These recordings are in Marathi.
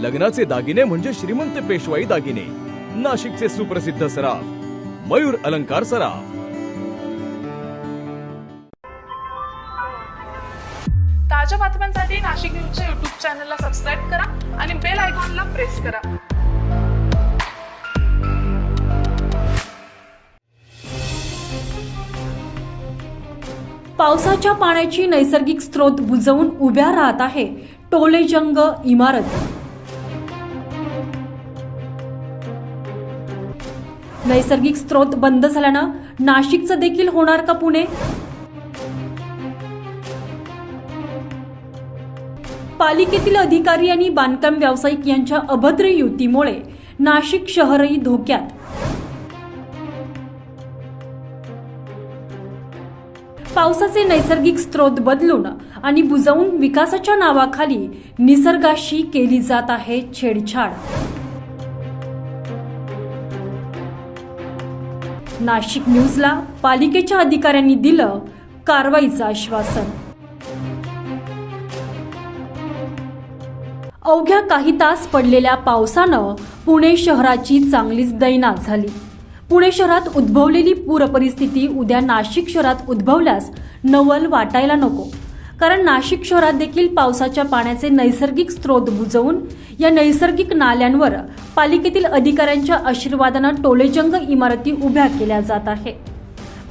लग्नाचे दागिने म्हणजे श्रीमंत पेशवाई दागिने. नाशिकचे सुप्रसिद्ध सराफ मयूर अलंकार सराफ. ताज्या बातम्यांसाठी नाशिक न्यूजच्या युट्यूब चॅनलला सबस्क्राईब करा आणि बेल आयकॉनला प्रेस करा. पावसाच्या पाण्याची नैसर्गिक स्रोत बुजवून उभ्या राहत आहे टोलेजंग इमारत. नैसर्गिक स्रोत बंद झाल्यानं नाशिकचं देखील होणार का पुणे? पालिकेतील अधिकारी आणि बांधकाम व्यावसायिक यांच्या अभद्र युतीमुळे नाशिक शहरही धोक्यात. पावसाचे नैसर्गिक स्रोत बदलून आणि बुजवून विकासाच्या नावाखाली निसर्गाशी केली जात आहे छेडछाड. नाशिक न्यूजला पालिकेच्या अधिकाऱ्यांनी दिलं कारवाईचं आश्वासन. अवघ्या काही तास पडलेल्या पावसानं पुणे शहराची चांगलीच दैना झाली. पुणे शहरात उद्भवलेली पूरपरिस्थिती उद्या नाशिक शहरात उद्भवल्यास नवल वाटायला नको. कारण नाशिक शहरात देखील पावसाच्या पाण्याचे नैसर्गिक स्रोत बुजवून या नैसर्गिक नाल्यांवर पालिकेतील अधिकाऱ्यांच्या आशीर्वादानं टोलेजंग इमारती उभ्या केल्या जात आहे.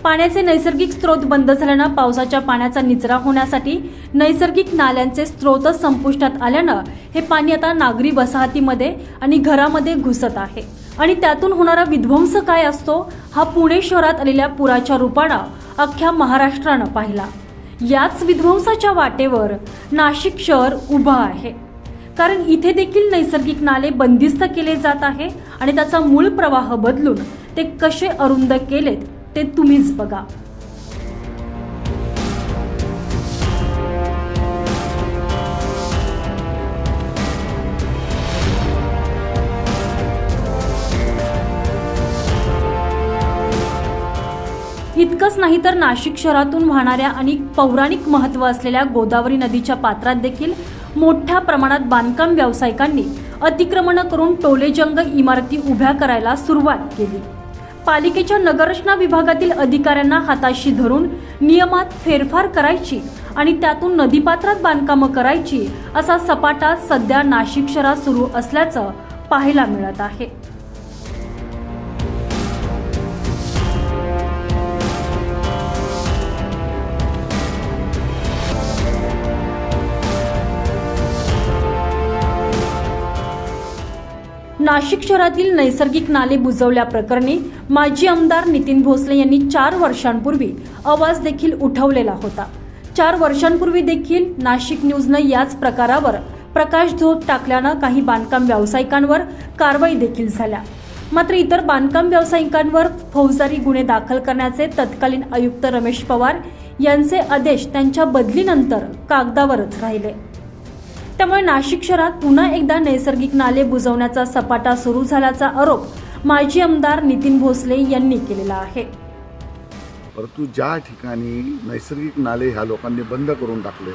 पाण्याचे नैसर्गिक स्रोत बंद झाल्यानं पावसाच्या पाण्याचा निचरा होण्यासाठी नैसर्गिक नाल्यांचे स्रोत संपुष्टात आल्यानं हे पाणी आता नागरी वसाहतीमध्ये आणि घरामध्ये घुसत आहे. आणि त्यातून होणारा विध्वंस काय असतो? हा पुणे शहरात आलेल्या पुराच्या रूपानं अख्ख्या महाराष्ट्रानं पाहिला. याच विध्वंसाच्या वाटेवर नाशिक शहर उभं आहे. कारण इथे देखील नैसर्गिक नाले बंदिस्त केले जात आहे आणि त्याचा मूळ प्रवाह बदलून ते कसे अरुंद केलेत ते तुम्हीच बघा. इतकंच नाही तर नाशिक शहरातून वाहणाऱ्या आणि पौराणिक महत्त्व असलेल्या गोदावरी नदीच्या पात्रात देखील मोठ्या प्रमाणात बांधकाम व्यावसायिकांनी अतिक्रमण करून टोलेजंग इमारती उभ्या करायला सुरुवात केली. पालिकेच्या नगररचना विभागातील अधिकाऱ्यांना हाताशी धरून नियमात फेरफार करायची आणि त्यातून नदीपात्रात बांधकामं करायची असा सपाटा सध्या नाशिक शहरात सुरू असल्याचं पाहायला मिळत आहे. नाशिक शहरातील नैसर्गिक नाले बुजवल्याप्रकरणी माजी आमदार नितीन भोसले यांनी चार वर्षांपूर्वी आवाज देखील उठवलेला होता. चार वर्षांपूर्वी देखील नाशिक न्यूजनं याच प्रकारावर प्रकाश झोप टाकल्यानं काही बांधकाम व्यावसायिकांवर कारवाई देखील झाल्या. मात्र इतर बांधकाम व्यावसायिकांवर फौजदारी गुन्हे दाखल करण्याचे तत्कालीन आयुक्त रमेश पवार यांचे आदेश त्यांच्या बदलीनंतर कागदावरच राहिले. त्यामुळे नाशिक शहरात पुन्हा एकदा नैसर्गिक नाले बुजवण्याचा सपाटा सुरू झाल्याचा आरोप माजी आमदार नितीन भोसले यांनी केलेला आहे. परंतु ज्या ठिकाणी नैसर्गिक नाले ह्या लोकांनी बंद करून टाकले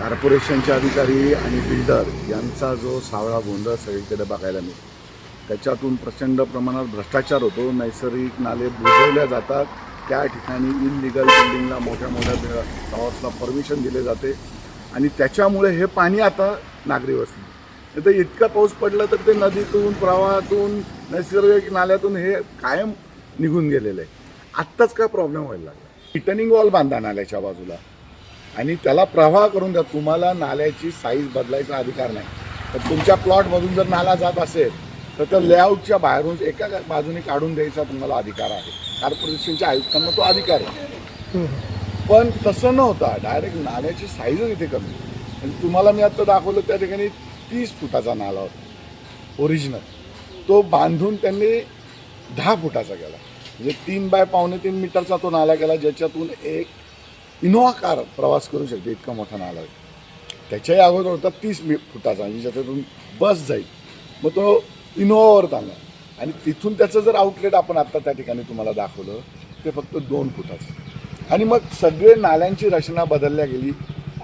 कॉर्पोरेशनचे अधिकारी आणि बिल्डर यांचा जो सावळा गोंधळ सगळीकडे बघायला मिळतो. त्याच्यातून प्रचंड प्रमाणात भ्रष्टाचार होतो नैसर्गिक नाले बुजवल्या जातात त्या ठिकाणी इनलिगल बिल्डिंगला मोठ्या मोठ्या टॉवर्सला परमिशन दिले जाते. आणि त्याच्यामुळे हे पाणी आता नागरी वस्ती तर इतका पाऊस पडला तर ते नदीतून प्रवाहातून नैसर्गिक नाल्यातून हे कायम निघून गेलेलं आहे. आत्ताच काय प्रॉब्लेम व्हायला लागला. रिटर्निंग वॉल बांधा नाल्याच्या बाजूला. आणि त्याला प्रवाह करून द्या. तुम्हाला नाल्याची साईज बदलायचा अधिकार नाही. तर तुमच्या प्लॉटमधून जर नाला जात असेल तर त्या लेआउटच्या बाहेरून एका बाजूने काढून द्यायचा तुम्हाला अधिकार आहे. कॉर्पोरेशनच्या आयुक्तांना तो अधिकार आहे. पण तसं नव्हता. डायरेक्ट नाल्याची साईजच इथे कमी. आणि तुम्हाला मी आता दाखवलं त्या ठिकाणी तीस फुटाचा नाला होता. ओरिजिनल तो बांधून त्यांनी दहा फुटाचा केला. म्हणजे तीन बाय पावणे तीन मीटरचा तो नाला केला ज्याच्यातून एक इनोवा कार प्रवास करू शकते इतका मोठा नाला आहे. त्याच्याही अगोदर होता तीस मी फुटाचा म्हणजे ज्याच्यातून बस जाईल. मग तो इनोवावर चालला. आणि तिथून त्याचं जर आउटलेट आपण आत्ता त्या ठिकाणी तुम्हाला दाखवलं ते फक्त दोन फुटाचं. आणि मग सगळे नाल्यांची रचना बदलल्या गेली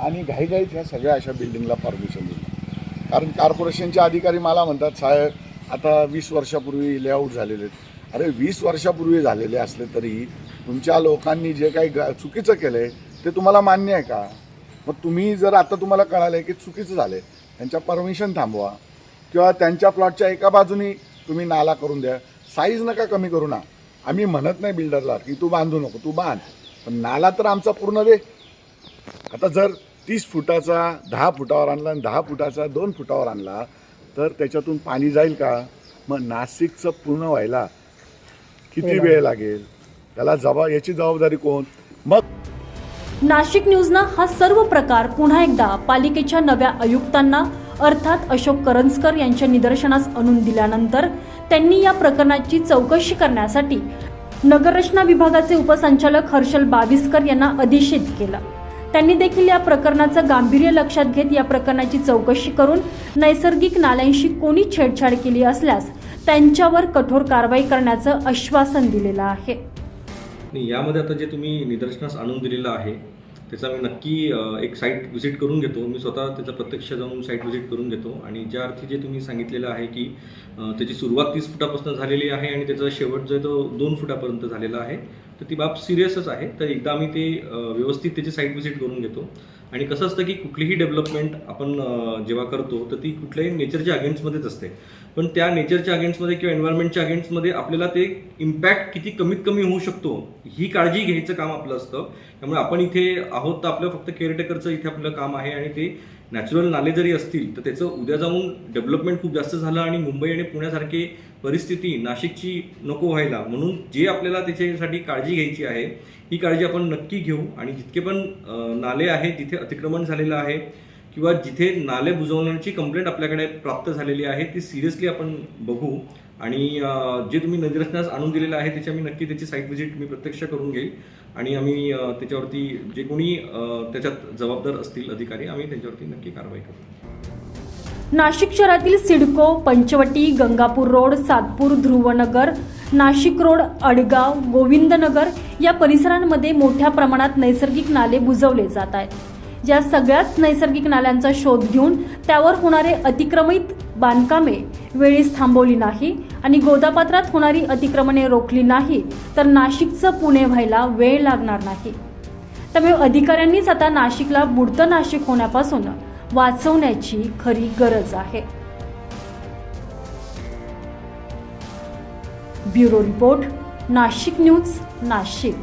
आणि घाईघाईत ह्या सगळ्या अशा बिल्डिंगला परमिशन दिली. कारण कॉर्पोरेशनचे अधिकारी मला म्हणतात साहेब आता वीस वर्षापूर्वी लेआउट झालेले आहेत. अरे वीस वर्षापूर्वी झालेले असले तरी तुमच्या लोकांनी जे काही ग चुकीचं केलं आहे ते तुम्हाला मान्य आहे का? मग तुम्ही जर आता तुम्हाला कळालं आहे की चुकीचं झालं आहे त्यांच्या परमिशन थांबवा. किंवा त्यांच्या प्लॉटच्या एका बाजूनी तुम्ही नाला करून द्या. साईज नका कमी करू ना. आम्ही म्हणत नाही बिल्डरला की तू बांधू नको तू बांध. पण नाला तर आमचा पूर्ण दे आता जर तीस फुटाचा दहा फुटावर आणला आणि दहा फुटाचा दोन फुटावर आणला तर त्याच्यातून पाणी जाईल का? मग नाशिकचं पूर्ण व्हायला किती वेळ लागेल? त्याला जबा याची जबाबदारी कोण? मग नाशिक न्यूजनं हा सर्व प्रकार पुन्हा एकदा पालिकेच्या नव्या आयुक्तांना अर्थात अशोक करंजकर यांच्या निदर्शनास आणून दिल्यानंतर त्यांनी या प्रकरणाची चौकशी करण्यासाठी नगररचना विभागाचे उपसंचालक हर्षल बाविस्कर यांना अधिषेध केला. त्यांनी देखील या प्रकरणाचं गांभीर्य लक्षात घेत या प्रकरणाची चौकशी करून नैसर्गिक नाल्यांशी कोणी छेडछाड केली असल्यास त्यांच्यावर कठोर कारवाई करण्याचं आश्वासन दिलेलं आहे. यामध्ये आता जे तुम्ही निदर्शनास आणून दिलेलं आहे त्याचा मी नक्की एक साईट व्हिजिट करून घेतो. मी स्वतः त्याचा प्रत्यक्ष जाऊन साईट व्हिजिट करून घेतो. आणि ज्या अर्थी जे तुम्ही सांगितलेलं आहे की त्याची सुरुवात तीस फुटापासून झालेली आहे आणि त्याचा शेवट जो आहे तो दोन फुटापर्यंत झालेला आहे. तर ती बाब सिरियसच आहे. तर एकदा आम्ही ते व्यवस्थित त्याची साईट व्हिजिट करून घेतो. आणि कसं असतं की कुठलीही डेव्हलपमेंट आपण जेव्हा करतो तर ती कुठल्याही नेचरच्या अगेन्स्टमध्येच असते. पण त्या नेचरच्या अगेन्स्टमध्ये किंवा एन्व्हायरमेंटच्या अगेन्स्टमध्ये आपल्याला ते इम्पॅक्ट किती कमीत कमी होऊ शकतो ही काळजी घ्यायचं काम आपलं असतं. त्यामुळे आपण इथे आहोत तर आपलं फक्त केअरटेकरचं इथे आपलं काम आहे आणि ते नॅचरल नाले जरी असतील तर त्याचं उद्या जाऊन डेव्हलपमेंट खूप जास्त झालं आणि मुंबई आणि पुण्यासारखी परिस्थिती नाशिकची नको व्हायला. म्हणून जे आपल्याला त्याच्यासाठी काळजी घ्यायची आहे ही काळजी आपण नक्की घेऊ. आणि जितके पण नाले आहेत जिथे अतिक्रमण झालेलं आहे किंवा जिथे नाले बुजवण्याची कंप्लेंट आपल्याकडे प्राप्त झालेली आहे ती सिरियसली आपण बघू. आणि जे तुम्ही निदर्शनास आणून दिलेलं आहे त्याच्या आम्ही नक्की त्याची साईट व्हिजिट मी प्रत्यक्ष करून घेईल. आणि आम्ही त्याच्यावरती जे कोणी त्याच्यात जबाबदार असतील अधिकारी आम्ही त्यांच्यावरती नक्की कारवाई करू. नाशिक शहरातील सिडको पंचवटी गंगापूर रोड सातपूर ध्रुवनगर नाशिक रोड अडगाव गोविंदनगर या परिसरांमध्ये मोठ्या प्रमाणात नैसर्गिक नाले बुजवले जात आहेत. या सगळ्याच नैसर्गिक नाल्यांचा शोध घेऊन त्यावर होणारे अतिक्रमित बांधकामे वेळीच थांबवली नाही आणि गोदापात्रात होणारी अतिक्रमणे रोखली नाही तर नाशिकचं पुणे व्हायला वेळ लागणार नाही. त्यामुळे अधिकाऱ्यांनीच आता नाशिकला बुडतं नाशिक होण्यापासून वाचवण्याची खरी गरज आहे. Bureau report Nashik news Nashik.